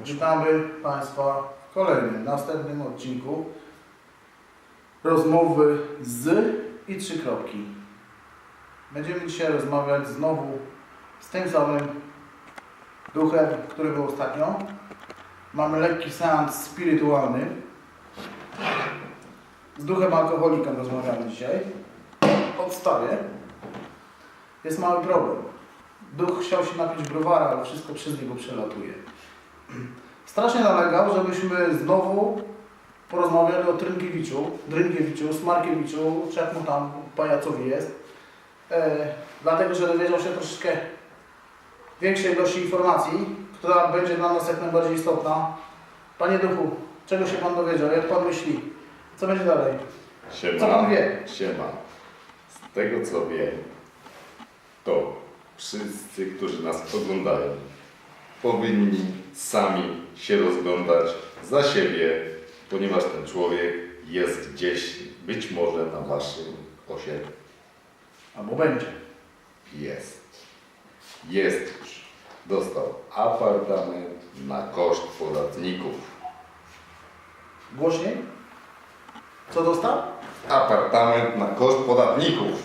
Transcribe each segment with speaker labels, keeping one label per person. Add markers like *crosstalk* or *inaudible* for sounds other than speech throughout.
Speaker 1: Witamy Państwa w kolejnym, następnym odcinku rozmowy z i trzy kropki. Będziemy dzisiaj rozmawiać znowu z tym samym duchem, który był ostatnio. Mamy lekki seans spirytualny. Z duchem alkoholikiem rozmawiamy dzisiaj. Odstawię. Jest mały problem. Duch chciał się napić browara, ale wszystko przez niego przelatuje. Strasznie nalegał, żebyśmy znowu porozmawiali o Trynkiewiczu, Drynkiewiczu, Smarkiewiczu, czy jak mu tam pajacowi jest. E, dlatego, że dowiedział się troszeczkę większej ilości informacji, która będzie dla nas jak najbardziej istotna. Panie Duchu, czego się Pan dowiedział? Jak Pan myśli? Co będzie dalej?
Speaker 2: Siema.
Speaker 1: Co pan wie?
Speaker 2: Siema. Z tego co wiem, to wszyscy, którzy nas oglądają, powinni sami się rozglądać za siebie, ponieważ ten człowiek jest gdzieś, być może na waszym osiedlu.
Speaker 1: Albo będzie.
Speaker 2: Jest. Jest już. Dostał apartament na koszt podatników.
Speaker 1: Głośniej? Co dostał?
Speaker 2: apartament na koszt podatników.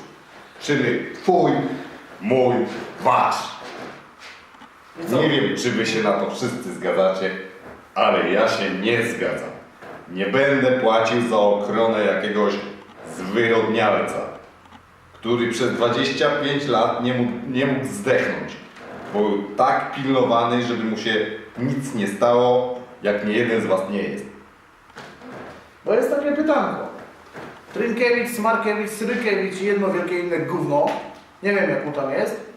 Speaker 2: Czyli twój, mój, wasz. Nie wiem, czy wy się na to wszyscy zgadzacie, ale ja się nie zgadzam. Nie będę płacił za ochronę jakiegoś zwyrodnialca, który przez 25 lat nie mógł, nie mógł zdechnąć. Był tak pilnowany, żeby mu się nic nie stało, jak nie jeden z was nie jest.
Speaker 1: Bo jest takie pytanko. Trynkiewicz, Smarkiewicz, Syrykiewicz i jedno wielkie inne gówno, nie wiem jak mu tam jest,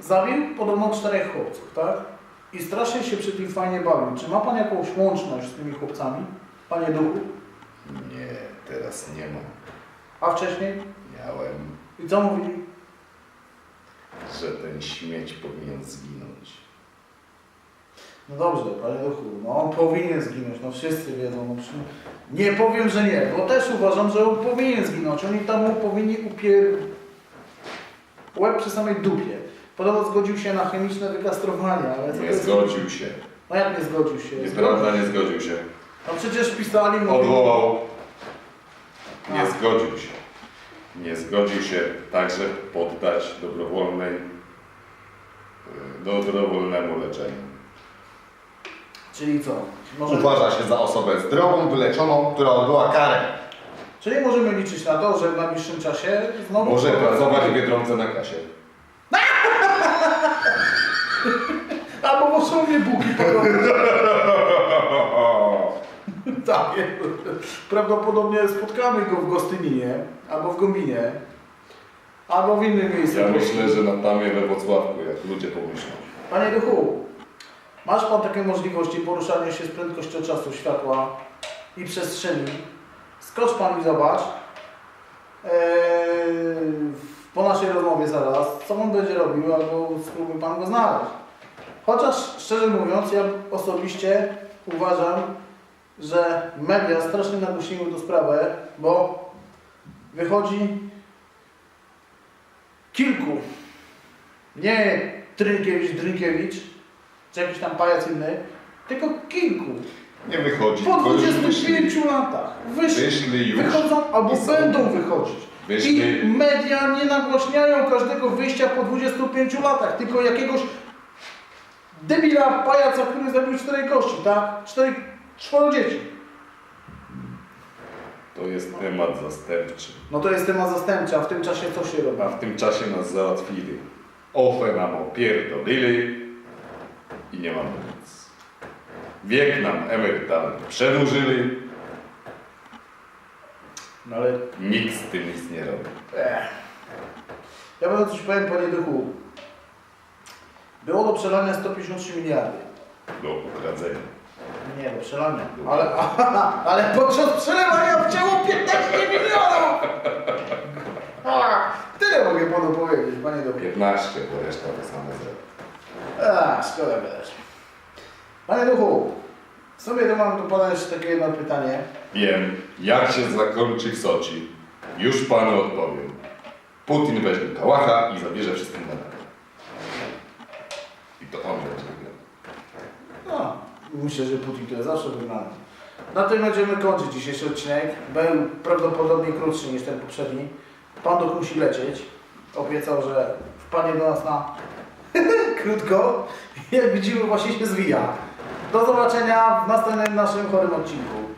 Speaker 1: zabił podobno czterech chłopców, tak? I strasznie się przy tym fajnie bawił. Czy ma Pan jakąś łączność z tymi chłopcami, Panie Duchu?
Speaker 2: Nie, teraz nie mam.
Speaker 1: A wcześniej?
Speaker 2: Miałem
Speaker 1: I co mówili?
Speaker 2: że ten śmieć powinien zginąć.
Speaker 1: No dobrze, Panie Duchu, no on powinien zginąć, no wszyscy wiedzą. No, przy... Nie powiem, że nie, bo też uważam, że on powinien zginąć. Oni tam mu powinni upier... łeb przy samej dupie. Podobno zgodził się na chemiczne wykastrowanie, ale co to
Speaker 2: Nie
Speaker 1: jest-
Speaker 2: zgodził się.
Speaker 1: No jak nie zgodził się?
Speaker 2: Nieprawda, nie zgodził się.
Speaker 1: No przecież pisali mu...
Speaker 2: Odwołał. Nie
Speaker 1: A.
Speaker 2: zgodził się. Nie zgodził się także poddać dobrowolnej, y, dobrowolnemu leczeniu.
Speaker 1: Czyli co? Może...
Speaker 2: Uważa się za osobę zdrową, wyleczoną, która odbyła karę.
Speaker 1: Czyli możemy liczyć na to, że w najbliższym czasie znowu...
Speaker 2: Może pracować w Biedronce na kasie. *laughs*
Speaker 1: Albo muszą mnie buki. Tak, prawdopodobnie spotkamy go w Gostyninie, albo w Gombinie, albo w innym miejscu.
Speaker 2: Ja myślę, że na tamie we Wrocławku, jak ludzie pomyślą.
Speaker 1: Panie Duchu, masz Pan takie możliwości poruszania się z prędkością czasu, światła i przestrzeni? Skocz Pan i zobacz. Eee, po naszej rozmowie zaraz, co On będzie robił, albo spróbuj Pan go znaleźć. Chociaż szczerze mówiąc, ja osobiście uważam, że media strasznie nagłośniły tę sprawę, bo wychodzi kilku, nie Trynkiewicz, Drynkiewicz, czy jakiś tam pajac inny, tylko kilku.
Speaker 2: Nie wychodzi.
Speaker 1: Po
Speaker 2: tylko już
Speaker 1: 25 latach wyszli,
Speaker 2: Wyszli już.
Speaker 1: wychodzą albo będą wychodzić. I media nie nagłaśniają każdego wyjścia po 25 latach, tylko jakiegoś debila pajaca, który zabił czterech gości, tak? Cztery, czworo dzieci.
Speaker 2: To jest temat zastępczy.
Speaker 1: No to jest temat zastępczy, a w tym czasie co się robi?
Speaker 2: A w tym czasie nas załatwili. OFE nam opierdolili i nie mamy nic. Wiek nam emerytalny przedłużyli,
Speaker 1: No ale
Speaker 2: nikt z tym nic nie robi.
Speaker 1: Ech. Ja będę coś powiem, panie Duchu. Było do przelania 153 miliardy.
Speaker 2: Do ukradzenia.
Speaker 1: Nie, do przelania. Ale, *laughs* ale podczas przelewania wcięło 15 milionów! A, Tyle mogę panu powiedzieć, panie Duchu.
Speaker 2: 15, bo reszta to same zero.
Speaker 1: A, szkoda gadać. Panie Duchu, w sumie to mam pana jeszcze takie jedno pytanie.
Speaker 2: Wiem, jak się zakończy w Soci. Już panu odpowiem. Putin weźmie kałacha i zabierze wszystkim medale. I to on będzie wygrał.
Speaker 1: No, Myślę, że Putin to jest zawsze wygrany. Na tym będziemy kończyć dzisiejszy odcinek. Był prawdopodobnie krótszy niż ten poprzedni. Pan Duch musi lecieć. Obiecał, że wpadnie do nas na *laughs* krótko. Jak widzimy właśnie się zwija. Do zobaczenia w następnym naszym chorym odcinku.